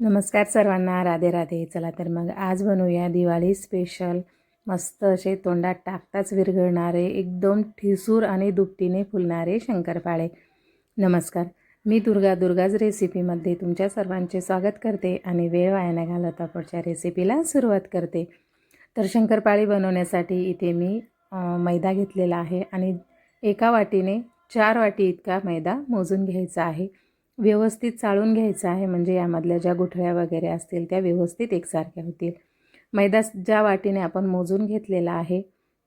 नमस्कार सर्वांना राधे राधे. चला तर मग आज बनवूया दिवाळी स्पेशल मस्त असे तोंडात टाकताच विरघळणारे एकदम ठिसूर आणि दुपटीने फुलणारे शंकरपाळे. नमस्कार. मी दुर्गा दुर्गाज रेसिपीमध्ये तुमच्या सर्वांचे स्वागत करते आणि वेळ वायाने घालत घालवता पुढच्या रेसिपीला सुरुवात करते. तर शंकरपाळी बनवण्यासाठी इथे मी मैदा घेतलेला आहे आणि एका वाटीने चार वाटी इतका मैदा मोजून घ्यायचा आहे. व्यवस्थित चाळून घ्यायचं आहे. म्हणजे यामधल्या ज्या गुठळ्या वगैरे असतील त्या व्यवस्थित एकसारख्या होतील. मैदा ज्या वाटीने आपण मोजून घेतलेला आहे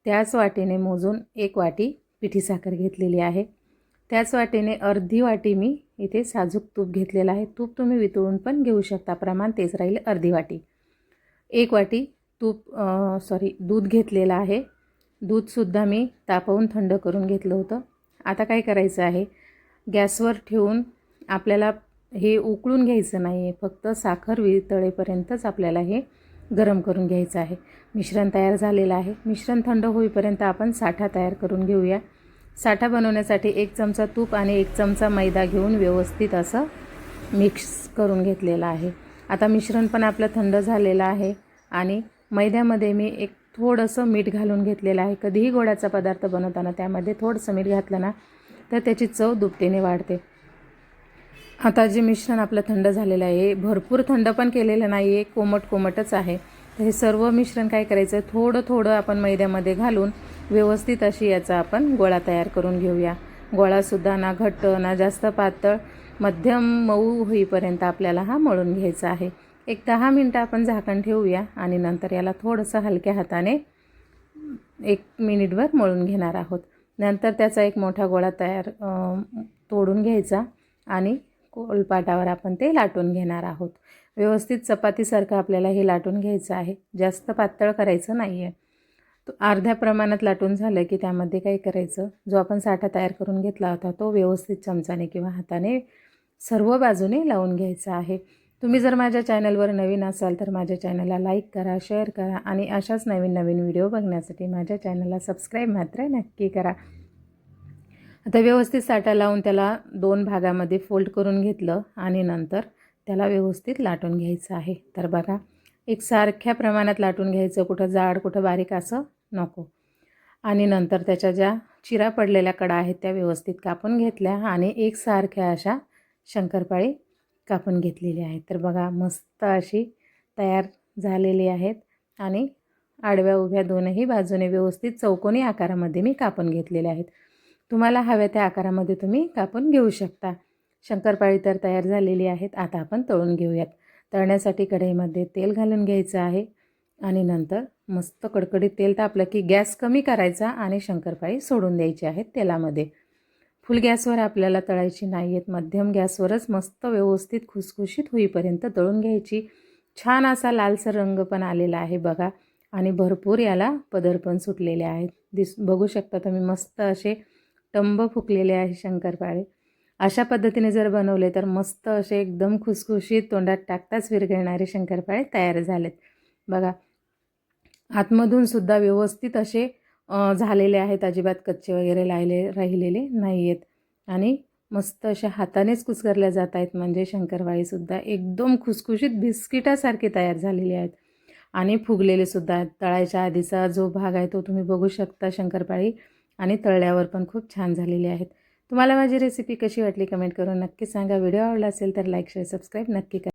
त्याच वाटीने मोजून एक वाटी पिठी साखर घेतलेली आहे. त्याच वाटीने अर्धी वाटी मी इथे साजूक तूप घेतलेलं आहे. तूप तुम्ही वितळून पण घेऊ शकता. प्रमाण तेच राहील अर्धी वाटी. एक वाटी तूप सॉरी दूध घेतलेलं आहे. दूधसुद्धा मी तापवून थंड करून घेतलं होतं. आता काय करायचं आहे? गॅसवर ठेवून आपल्याला हे उकळून घ्यायचं नाही आहे फक्त साखर वितळेपर्यंतच आपल्याला हे गरम करून घ्यायचं आहे. मिश्रण तयार झालेलं आहे. मिश्रण थंड होईपर्यंत आपण साठा तयार करून घेऊया. साठा बनवण्यासाठी एक चमचा तूप आणि एक चमचा मैदा घेऊन व्यवस्थित असं मिक्स करून घेतलेलं आहे. आता मिश्रण पण आपलं थंड झालेलं आहे आणि मैद्यामध्ये मी एक थोडंसं मीठ घालून घेतलेलं आहे. कधीही गोड्याचा पदार्थ बनवताना त्यामध्ये थोडंसं मीठ घातलं ना तर त्याची चव दुपटीने वाढते. आता जे मिश्रण आपलं थंड झालेलं आहे. भरपूर थंड पण केलेलं नाही आहे कोमट कोमटच आहे. तर हे सर्व मिश्रण काय करायचं? थोडं थोडं आपण मैद्यामध्ये घालून व्यवस्थित अशी याचा आपण गोळा तयार करून घेऊया. गोळासुद्धा ना घट्ट ना जास्त पातळ मध्यम मऊ होईपर्यंत आपल्याला हा मळून घ्यायचा आहे. एक दहा मिनटं आपण झाकण ठेवूया आणि नंतर याला थोडंसं हलक्या हाताने एक मिनिटभर मळून घेणार आहोत. नंतर त्याचा एक मोठा गोळा तयार तोडून घ्यायचा आणि कोलपाटावर आपण ते लाटून घेणार आहोत. व्यवस्थित चपातीसारखं आपल्याला हे लाटून घ्यायचं आहे. जास्त पातळ करायचं नाही आहे तो अर्ध्या प्रमाणात लाटून झालं की त्यामध्ये काय करायचं? जो आपण साठा तयार करून घेतला होता तो व्यवस्थित चमचाने किंवा हाताने सर्व बाजूने लावून घ्यायचा आहे. तुम्ही जर माझ्या चॅनलवर नवीन असाल तर माझ्या चॅनलला लाईक करा शेअर करा आणि अशाच नवीन नवीन व्हिडिओ बघण्यासाठी माझ्या चॅनलला सबस्क्राईब मात्र नक्की करा. आता व्यवस्थित साठा लावून त्याला दोन भागामध्ये फोल्ड करून घेतलं आणि नंतर त्याला व्यवस्थित लाटून घ्यायचं आहे. तर बघा एक सारख्या प्रमाणात लाटून घ्यायचं कुठं जाड कुठं बारीक असं नको. आणि नंतर त्याच्या ज्या चिरा पडलेल्या कडा आहेत त्या व्यवस्थित कापून घेतल्या आणि एकसारख्या अशा शंकरपाळी कापून घेतलेली आहेत. तर बघा मस्त अशी तयार झालेली आहेत आणि आडव्या उभ्या दोनही बाजूने व्यवस्थित चौकोनी आकारामध्ये मी कापून घेतलेले आहेत. तुम्हाला हव्या त्या आकारामध्ये तुम्ही कापून घेऊ शकता. शंकरपाळी तर तयार झालेली आहेत. आता आपण तळून घेऊयात. तळण्यासाठी कढईमध्ये तेल घालून घ्यायचं आहे. आणि नंतर मस्त कडकडीत तेल तापलं की गॅस कमी करायचा आणि शंकरपाळी सोडून द्यायची आहेत तेलामध्ये. फुल गॅसवर आपल्याला तळायची नाही आहेत. मध्यम गॅसवरच मस्त व्यवस्थित खुसखुशीत होईपर्यंत तळून घ्यायची. छान असा लालसर रंग पण आलेला आहे बघा. आणि भरपूर याला पदर पण सुटलेले आहेत. दिस बघू शकता तुम्ही मस्त असे टंब फुकलेले आहे शंकरपाळे. अशा पद्धतीने जर बनवले तर मस्त असे एकदम खुसखुशीत तोंडात टाकताच विरघळणारे शंकरपाळे तयार झालेत. बघा आतमधून सुद्धा व्यवस्थित असे झालेले आहेत. अजिबात कच्चे वगैरे राहिले राहिलेले नाही आहेत आणि मस्त अशा हातानेच कुस्करल्या जात आहेत. म्हणजे शंकरपाळीसुद्धा एकदम खुसखुशीत बिस्किटासारखे तयार झालेले आहेत. आणि फुगलेले सुद्धा. आहेत तळायच्या आधीचा जो भाग आहे तो तुम्ही बघू शकता. शंकरपाळी आणि तळल्यावर पण खूप छान झालेले आहेत. तुम्हाला माझी रेसिपी कशी वाटली कमेंट करून नक्की सांगा. व्हिडिओ आवडला असेल तर लाईक शेअर सबस्क्राईब नक्की करा.